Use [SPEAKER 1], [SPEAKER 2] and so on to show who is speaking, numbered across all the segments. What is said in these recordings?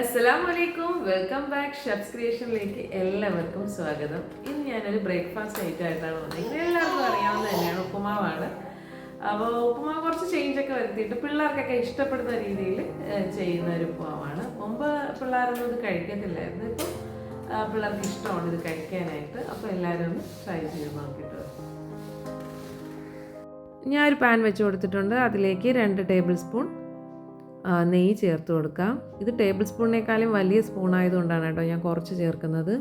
[SPEAKER 1] അസ്സലാമു അലൈക്കും welcome back chefs ക്രിയേഷനിലേക്ക് എല്ലാവർക്കും സ്വാഗതം. ഇന്ന് ഞാനൊരു ബ്രേക്ക്ഫാസ്റ്റ് ഐറ്റം ആയിട്ടാണ് വന്നിരിക്കുന്നത് എല്ലാവർക്കും അറിയാവുന്ന തന്നെയാണ് ഉപ്പുമാവാണ്. അപ്പോൾ ഉപ്പുമാവ് കുറച്ച് ചേഞ്ച് ഒക്കെ വരുത്തിയിട്ട് പിള്ളേർക്കൊക്കെ ഇഷ്ടപ്പെടുന്ന രീതിയിൽ ചെയ്യുന്ന ഒരു ഉപ്പുമാവാണ്. മുമ്പ് പിള്ളേരൊന്നും ഇത് കഴിക്കത്തില്ലായിരുന്നു. ഇപ്പം പിള്ളേർക്ക് ഇഷ്ടമാണ് ഇത് കഴിക്കാനായിട്ട്. അപ്പോൾ എല്ലാവരും ഒന്ന് ട്രൈ ചെയ്ത് നോക്കിയിട്ട് ഞാനൊരു പാൻ വെച്ച് കൊടുത്തിട്ടുണ്ട്. അതിലേക്ക് രണ്ട് ടേബിൾ സ്പൂൺ നെയ്യ് ചേർത്ത് കൊടുക്കാം. ഇത് ടേബിൾ സ്പൂണിനേക്കാളും വലിയ സ്പൂൺ ആയതുകൊണ്ടാണ് കേട്ടോ ഞാൻ കുറച്ച് ചേർക്കുന്നത്.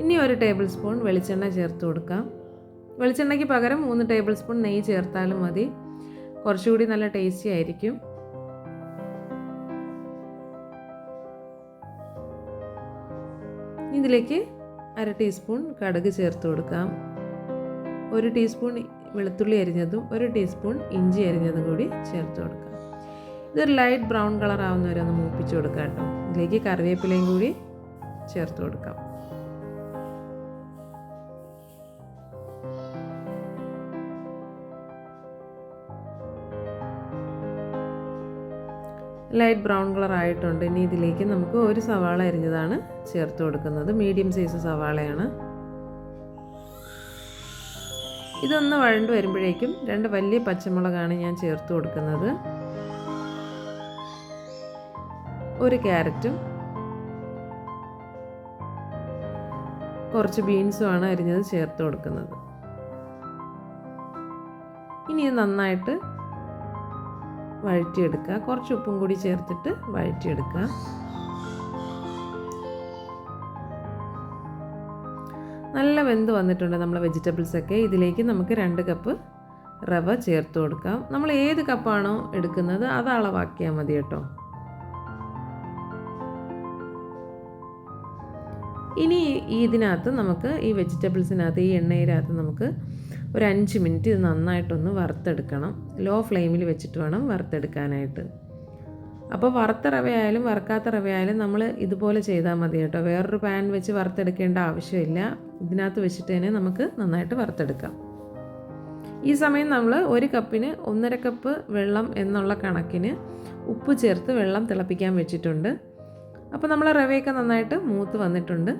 [SPEAKER 1] ഇനി ഒരു ടേബിൾ സ്പൂൺ വെളിച്ചെണ്ണ ചേർത്ത് കൊടുക്കാം. വെളിച്ചെണ്ണയ്ക്ക് പകരം മൂന്ന് ടേബിൾ സ്പൂൺ നെയ്യ് ചേർത്താലും മതി. കുറച്ചുകൂടി നല്ല ടേസ്റ്റി ആയിരിക്കും. ഇതിലേക്ക് അര ടീസ്പൂൺ കടുക് ചേർത്ത് കൊടുക്കാം. ഒരു ടീസ്പൂൺ വെളുത്തുള്ളി അരിഞ്ഞതും ഒരു ടീസ്പൂൺ ഇഞ്ചി അരിഞ്ഞതും കൂടി ചേർത്ത് കൊടുക്കാം. ഇതൊരു ലൈറ്റ് ബ്രൗൺ കളർ ആവുന്നവരെ ഒന്ന് മൂപ്പിച്ച് കൊടുക്കാം കേട്ടോ. ഇതിലേക്ക് കറിവേപ്പിലയും കൂടി ചേർത്ത് കൊടുക്കാം. ലൈറ്റ് ബ്രൗൺ കളർ ആയിട്ടുണ്ട്. ഇനി ഇതിലേക്ക് നമുക്ക് ഒരു സവാള അരിഞ്ഞതാണ് ചേർത്ത് കൊടുക്കുന്നത്. മീഡിയം സൈസ് സവാളയാണ്. ഇതൊന്ന് വഴണ്ട് വരുമ്പോഴേക്കും രണ്ട് വലിയ പച്ചമുളകാണ് ഞാൻ ചേർത്ത് കൊടുക്കുന്നത്. ഒരു ക്യാരറ്റും കുറച്ച് ബീൻസുമാണ് അരിഞ്ഞത് ചേർത്ത് കൊടുക്കുന്നത്. ഇനി നന്നായിട്ട് വഴറ്റിയെടുക്കുക. കുറച്ച് ഉപ്പും കൂടി ചേർത്തിട്ട് വഴറ്റിയെടുക്കുക. നല്ല വെന്ത് വന്നിട്ടുണ്ട് നമ്മളെ വെജിറ്റബിൾസ് ഒക്കെ. ഇതിലേക്ക് നമുക്ക് രണ്ട് കപ്പ് റവ ചേർത്ത് കൊടുക്കാം. നമ്മൾ ഏത് കപ്പാണോ എടുക്കുന്നത് അത് അളവാക്കിയാൽ മതി കേട്ടോ. ഇനി ഇതിനകത്ത് നമുക്ക് ഈ വെജിറ്റബിൾസിനകത്ത് ഈ എണ്ണയിനകത്ത് നമുക്ക് ഒരു അഞ്ച് മിനിറ്റ് ഇത് നന്നായിട്ടൊന്ന് വറുത്തെടുക്കണം. ലോ ഫ്ലെയിമിൽ വെച്ചിട്ട് വേണം വറുത്തെടുക്കാനായിട്ട്. അപ്പോൾ വറുത്ത റവയായാലും വറുക്കാത്ത റവയായാലും നമ്മൾ ഇതുപോലെ ചെയ്താൽ മതി കേട്ടോ. വേറൊരു പാൻ വെച്ച് വറുത്തെടുക്കേണ്ട ആവശ്യമില്ല. ഇതിനകത്ത് വെച്ചിട്ട് തന്നെ നമുക്ക് നന്നായിട്ട് വറുത്തെടുക്കാം. ഈ സമയം നമ്മൾ ഒരു കപ്പിന് ഒന്നര കപ്പ് വെള്ളം എന്നുള്ള കണക്കിന് ഉപ്പ് ചേർത്ത് വെള്ളം തിളപ്പിക്കാൻ വെച്ചിട്ടുണ്ട്. അപ്പോൾ നമ്മളെ റവയൊക്കെ നന്നായിട്ട് മൂത്ത് വന്നിട്ടുണ്ട്.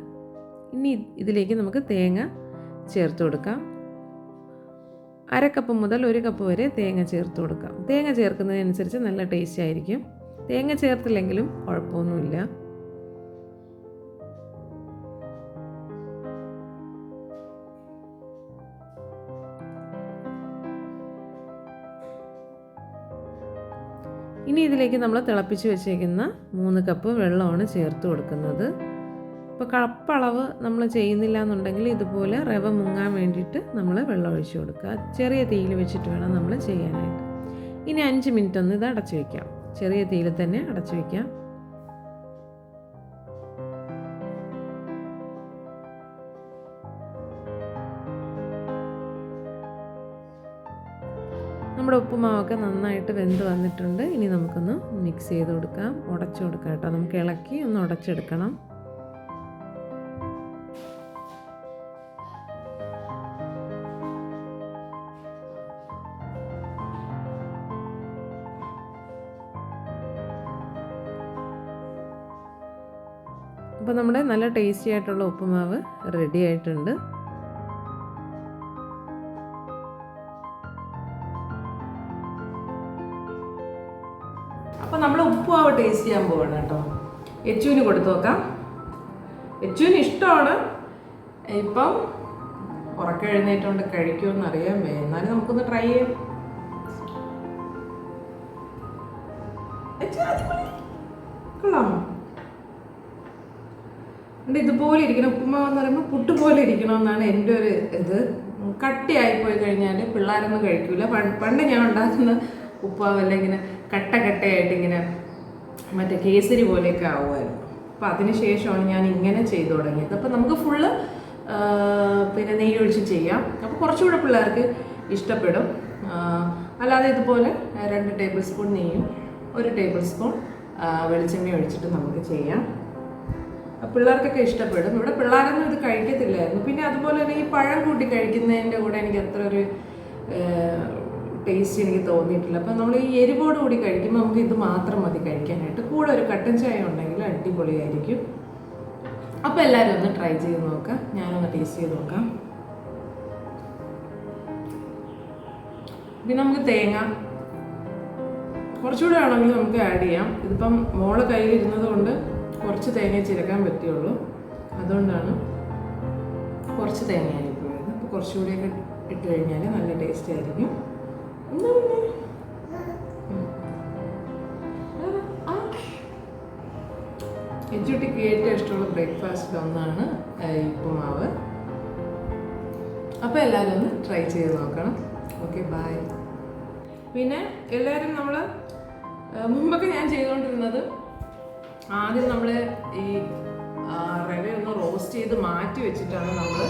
[SPEAKER 1] ഇനി ഇതിലേക്ക് നമുക്ക് തേങ്ങ ചേർത്ത് കൊടുക്കാം. അര കപ്പ് മുതൽ ഒരു കപ്പ് വരെ തേങ്ങ ചേർത്ത് കൊടുക്കാം. തേങ്ങ ചേർക്കുന്നതിനനുസരിച്ച് നല്ല ടേസ്റ്റ് ആയിരിക്കും. തേങ്ങ ചേർത്തില്ലെങ്കിലും കുഴപ്പമൊന്നുമില്ല. ഇനി ഇതിലേക്ക് നമ്മൾ തിളപ്പിച്ച് വെച്ചേക്കുന്ന മൂന്ന് കപ്പ് വെള്ളമാണ് ചേർത്ത് കൊടുക്കുന്നത്. ഇപ്പോൾ കപ്പളവ് നമ്മൾ ചെയ്യുന്നില്ല എന്നുണ്ടെങ്കിൽ ഇതുപോലെ റവ മുങ്ങാൻ വേണ്ടിയിട്ട് നമ്മൾ വെള്ളം ഒഴിച്ചു കൊടുക്കുക. ചെറിയ തീയിൽ വെച്ചിട്ട് വേണം നമ്മൾ ചെയ്യാനായിട്ട്. ഇനി അഞ്ച് മിനിറ്റ് ഒന്ന് ഇത് അടച്ചു വയ്ക്കാം ചെറിയ തീയിൽ തന്നെ അടച്ചു വയ്ക്കാം നമ്മുടെ ഉപ്പുമാവൊക്കെ നന്നായിട്ട് വെന്ത് വന്നിട്ടുണ്ട്. ഇനി നമുക്കൊന്ന് മിക്സ് ചെയ്ത് കൊടുക്കാം. ഉടച്ചു കൊടുക്കാം കേട്ടോ. നമുക്ക് ഇളക്കി ഒന്ന് ഉടച്ചെടുക്കണം. അപ്പോൾ നമ്മുടെ നല്ല ടേസ്റ്റി ആയിട്ടുള്ള ഉപ്പുമാവ് റെഡി ആയിട്ടുണ്ട്. ടേസ്റ്റ് ചെയ്യാൻ പോവാണ് കേട്ടോ. എച്ചുവിന് കൊടുത്തു നോക്കാം. എച്ചുവിന് ഇഷ്ടമാണ്. ഇപ്പം ഉറക്കം എഴുന്നേറ്റുകൊണ്ട് കഴിക്കുമെന്ന് അറിയാൻ വയ്യ. എന്നാലും നമുക്കൊന്ന് ട്രൈ ചെയ്യാം. കൊള്ളാമോ? ഇതുപോലെ ഇരിക്കണം. ഉപ്പുമാവ് എന്ന് പറയുമ്പോൾ പുട്ട് പോലെ ഇരിക്കണമെന്നാണ് എന്റെ ഒരു ഇത്. കട്ടിയായി പോയി കഴിഞ്ഞാൽ പിള്ളേരൊന്നും കഴിക്കൂല. പണ്ട് ഞാൻ ഉണ്ടാക്കുന്ന ഉപ്പാവെല്ലാം ഇങ്ങനെ കട്ട കട്ടയായിട്ട് ഇങ്ങനെ മറ്റേ കേസരി പോലെയൊക്കെ ആവുമായിരുന്നു. അപ്പോൾ അതിന് ശേഷമാണ് ഞാൻ ഇങ്ങനെ ചെയ്തു തുടങ്ങിയത്. അപ്പോൾ നമുക്ക് ഫുള്ള് പിന്നെ നെയ്യ് ഒഴിച്ച് ചെയ്യാം. അപ്പോൾ കുറച്ചുകൂടെ പിള്ളേർക്ക് ഇഷ്ടപ്പെടും. അല്ലാതെ ഇതുപോലെ രണ്ട് ടേബിൾ സ്പൂൺ നെയ്യും ഒരു ടേബിൾ സ്പൂൺ വെളിച്ചെണ്ണ ഒഴിച്ചിട്ട് നമുക്ക് ചെയ്യാം. പിള്ളേർക്കൊക്കെ ഇഷ്ടപ്പെടും. ഇവിടെ പിള്ളേരൊന്നും ഇത് കഴിക്കത്തില്ലായിരുന്നു. പിന്നെ അതുപോലെ തന്നെ ഈ പഴം കൂട്ടി കഴിക്കുന്നതിന്റെ കൂടെ എനിക്ക് അത്ര ഒരു ടേസ്റ്റ് എനിക്ക് തോന്നിയിട്ടില്ല. അപ്പം നമ്മൾ ഈ എരിവോട് കൂടി കഴിക്കുമ്പോൾ നമുക്ക് ഇത് മാത്രം മതി കഴിക്കാനായിട്ട്. കൂടെ ഒരു കട്ടൻ ചായ ഉണ്ടെങ്കിൽ അടിപൊളിയായിരിക്കും. അപ്പോൾ എല്ലാവരും ഒന്ന് ട്രൈ ചെയ്ത് നോക്കാം. ഞാനൊന്ന് ടേസ്റ്റ് ചെയ്ത് നോക്കാം. പിന്നെ നമുക്ക് തേങ്ങ. കുറച്ചുകൂടെ ആണെങ്കിൽ നമുക്ക് ആഡ് ചെയ്യാം. ഇതിപ്പം മോൾ കയ്യിലിരുന്നത് കൊണ്ട് കുറച്ച് തേങ്ങ ചിരക്കാൻ പറ്റുള്ളൂ അതുകൊണ്ടാണ് കുറച്ച് തേങ്ങയായിരിക്കും ആയിപ്പോയത് അപ്പോൾ ഇട്ട് കഴിഞ്ഞാൽ നല്ല ടേസ്റ്റ് ആയിരിക്കും. എച്ചുട്ടിക്ക് ഏറ്റവും ഇഷ്ടമുള്ള ബ്രേക്ക്ഫാസ്റ്റ് ഒന്നാണ് ഉപ്പുമാവ് അപ്പോൾ എല്ലാവരും ഒന്ന് ട്രൈ ചെയ്ത് നോക്കണം ഓക്കെ ബായ് പിന്നെ എല്ലാവരും നമ്മൾ മുമ്പൊക്കെ ഞാൻ ചെയ്തുകൊണ്ടിരുന്നത് ആദ്യം നമ്മൾ ഈ റവയൊന്ന് റോസ്റ്റ് ചെയ്ത് മാറ്റി വെച്ചിട്ടാണ് നമ്മൾ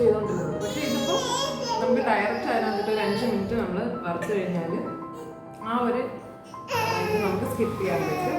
[SPEAKER 1] ചെയ്തുകൊണ്ടിരുന്നത് പക്ഷേ ഇതിപ്പോൾ നമുക്ക് ഡയറക്റ്റ് അതിനകത്തിട്ട് ഒരു അഞ്ച് മിനിറ്റ് നമ്മൾ വറുത്ത് കഴിഞ്ഞാൽ ആ ഒരു ഇത് നമുക്ക് സ്കിപ്പ് ചെയ്യാൻ പറ്റും.